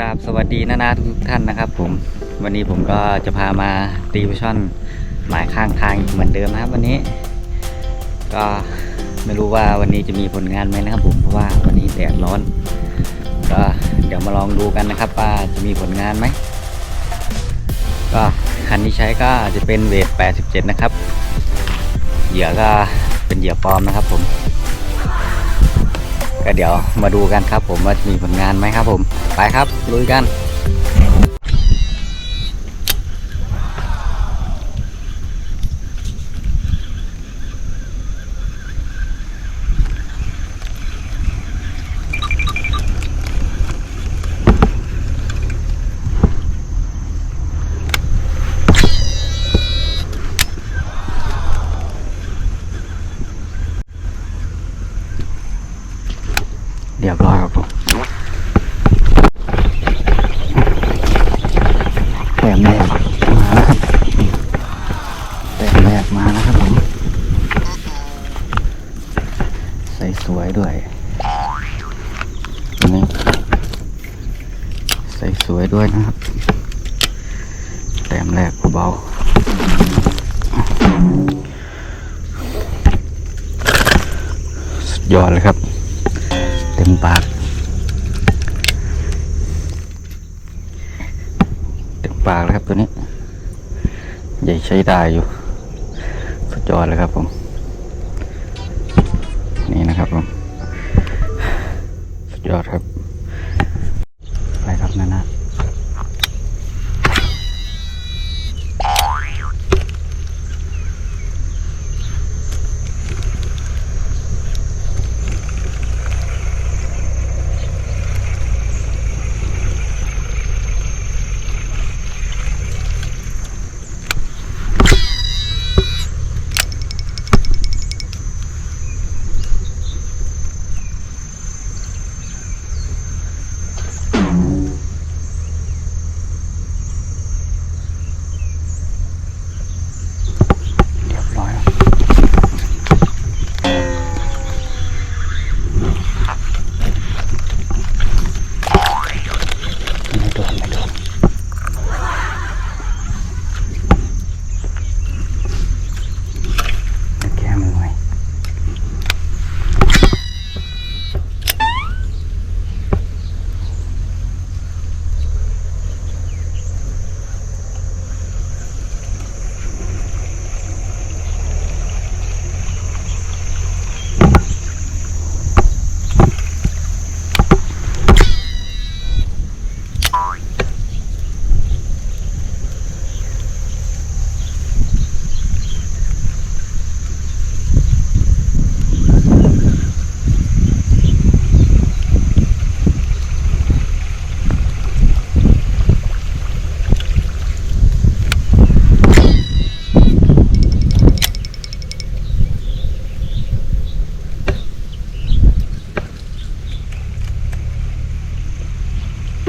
ครับสวัสดีนานาทุกท่านนะครับ ผมวันนี้ผมก็จะพามาตีปลาช่อนหมายข้างทางเหมือนเดิมนะครับ วันนี้ ก็ไม่รู้ว่าวันนี้จะมีผลงานไหมนะครับ ผมเพราะว่าวันนี้แดดร้อน ก็เดี๋ยวมาลองดูกันนะครับว่าจะมีผลงานไหมก็คันที่ใช้ก็จะเป็นเวท 87 นะครับเหยื่อก็เป็นเหยื่อปลอมนะครับ ผม ก็เดี๋ยวมาดูกันครับผมว่ามีผลงานไหมครับผมไปครับลุยกัน ยบร้อยครับผมแต้มแรกมาแล้วครับแต้มแรกมาแล้วครับผม ใส่สวยด้วยนี่ใส่สวยด้วยนะครับแต้มแรกเบาๆสุดยอดเลยครับ ต็มปาก เต็มปากแล้วครับตัวนี้ ใหญ่ใช้ได้อยู่ สุดยอดเลยครับผม นี่นะครับผม สุดยอดครับ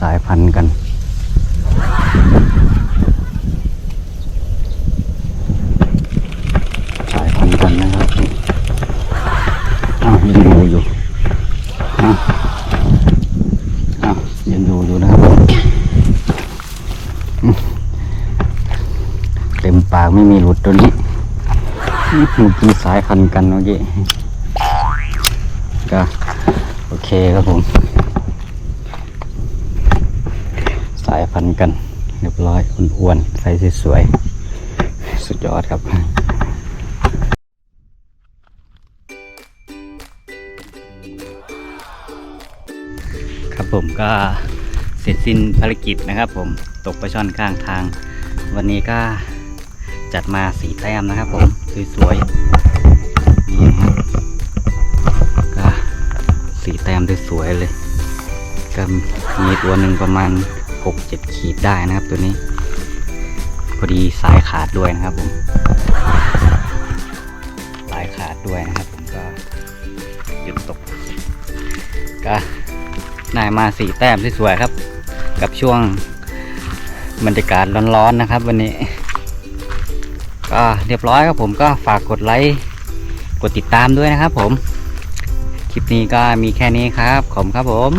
สายพันธุ์กัน สายพันธุ์กันนะครับอ้าวยังอยู่อยู่อ้าวอ้าวยังอยู่อยู่นะครับเต็มปากไม่มีหลุดตัวนี้อืมเมื่อกี้สายพันธุ์กันเมื่อกี้ก็โอเคครับผม สายพันธุ์กันเรียบร้อยอ้วนๆใส่สวยๆสุดยอดครับครับผมก็เสร็จสิ้นภารกิจนะครับ ผมตกปลาช่อนข้างทาง วันนี้ก็จัดมาสีแต้มนะครับ ผมสวยๆนี่ฮะก็สีแต้มสวยๆเลยก็มีตัวหนึ่งประมาณ 6-7 ขีดได้นะครับตัวนี้ พอดีสายขาดด้วยนะครับผมสายขาดด้วยนะครับ ผมก็หยุดตกก็ได้มาสี่แต้มที่สวยครับ กับช่วงบรรยากาศร้อนๆนะครับ วันนี้ ก็เรียบร้อยครับผมก็ฝากกดไลค์กดติดตามด้วยนะครับผม คลิปนี้ก็มีแค่นี้ครับ ขอบคุณครับผม